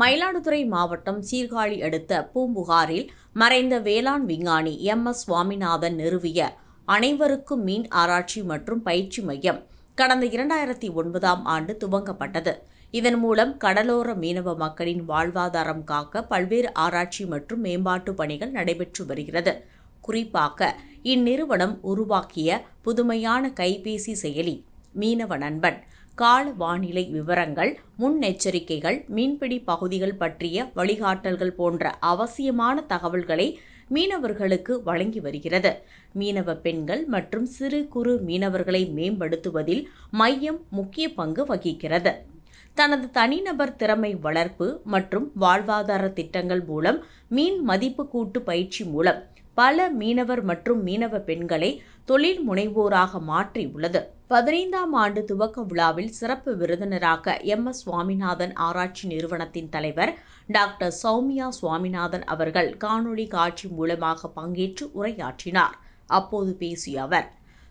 மயிலாடுதுறை மாவட்டம் சீர்காழி அடுத்த பூம்புகாரில் மறைந்த வேளாண் விஞ்ஞானி எம் எஸ் சுவாமிநாதன் நிறுவிய அனைவருக்கும் மீன் ஆராய்ச்சி மற்றும் பயிற்சி மையம் கடந்த இரண்டாயிரத்தி ஒன்பதாம் ஆண்டு துவங்கப்பட்டது. இதன் மூலம் கடலோர மீனவ மக்களின் வாழ்வாதாரம் காக்க பல்வேறு ஆராய்ச்சி மற்றும் மேம்பாட்டு பணிகள் நடைபெற்று வருகிறது. குறிப்பாக இந்நிறுவனம் உருவாக்கிய புதுமையான கைபேசி செயலி மீனவ நண்பன் கால வானிலை விவரங்கள் முன்னெச்சரிக்கைகள் மீன்பிடி பகுதிகள் பற்றிய வழிகாட்டல்கள் போன்ற அவசியமான தகவல்களை மீனவர்களுக்கு வழங்கி வருகிறது. மீனவ பெண்கள் மற்றும் சிறு குறு மீனவர்களை மேம்படுத்துவதில் மையம் முக்கிய பங்கு வகிக்கிறது. தனது தனிநபர் திறமை வளர்ப்பு மற்றும் வாழ்வாதார திட்டங்கள் மூலம் மீன் மதிப்பு கூட்டு பயிற்சி மூலம் பல மீனவர் மற்றும் மீனவ பெண்களை தொழில் முனைவோராக மாற்றியுள்ளது பதினைந்தாம் ஆண்டு துவக்க விழாவில் சிறப்பு விருந்தினராக எம். எஸ். சுவாமிநாதன் ஆராய்ச்சி நிறுவனத்தின் தலைவர் டாக்டர் சௌமியா சுவாமிநாதன் அவர்கள் காணொளி காட்சி மூலமாக பங்கேற்று உரையாற்றினார். அப்போது பேசிய அவர்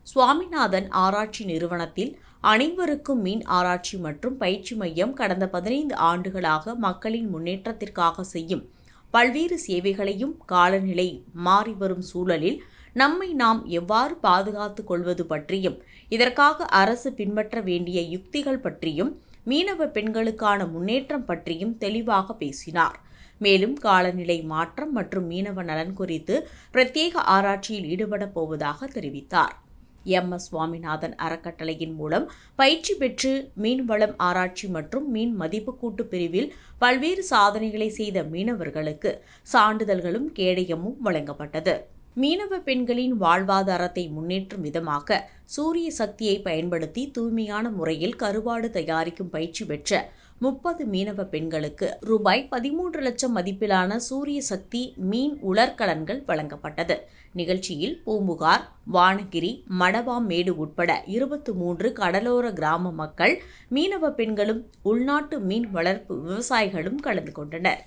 சுவாமிநாதன் ஆராய்ச்சி நிறுவனத்தில் அனைவருக்கும் மீன் ஆராய்ச்சி மற்றும் பயிற்சி மையம் கடந்த பதினைந்து ஆண்டுகளாக மக்களின் முன்னேற்றத்திற்காக செய்யும் பல்வேறு சேவைகளையும் காலநிலை மாறிவரும் சூழலில் நம்மை நாம் எவ்வாறு பாதுகாத்துக் கொள்வது பற்றியும் இதற்காக அரசு பின்பற்ற வேண்டிய யுக்திகள் பற்றியும் மீனவ பெண்களுக்கான முன்னேற்றம் பற்றியும் தெளிவாக பேசினார். மேலும் காலநிலை மாற்றம் மற்றும் மீனவ நலன் குறித்து பிரத்யேக ஆராய்ச்சியில் ஈடுபடப் போவதாக தெரிவித்தார். எம் எஸ் சுவாமிநாதன் அறக்கட்டளையின் மூலம் பயிற்சி பெற்று மீன்வளம் ஆராய்ச்சி மற்றும் மீன் மதிப்பு கூட்டு பிரிவில் பல்வேறு சாதனைகளை செய்த மீனவர்களுக்கு சான்றிதழ்களும் கேடயமும் வழங்கப்பட்டது. மீனவ பெண்களின் வாழ்வாதாரத்தை முன்னேற்றும் விதமாக சூரிய சக்தியை பயன்படுத்தி தூய்மையான முறையில் கருவாடு தயாரிக்கும் பயிற்சி பெற்ற முப்பது மீனவ பெண்களுக்கு ரூபாய் பதிமூன்று லட்சம் மதிப்பிலான சூரிய சக்தி மீன் உலர்கலன்கள் வழங்கப்பட்டது. நிகழ்ச்சியில் பூம்புகார் வானகிரி மடவாமேடு உட்பட இருபத்து மூன்று கடலோர கிராம மக்கள் மீனவ பெண்களும் உள்நாட்டு மீன் வளர்ப்பு விவசாயிகளும் கலந்து கொண்டனர்.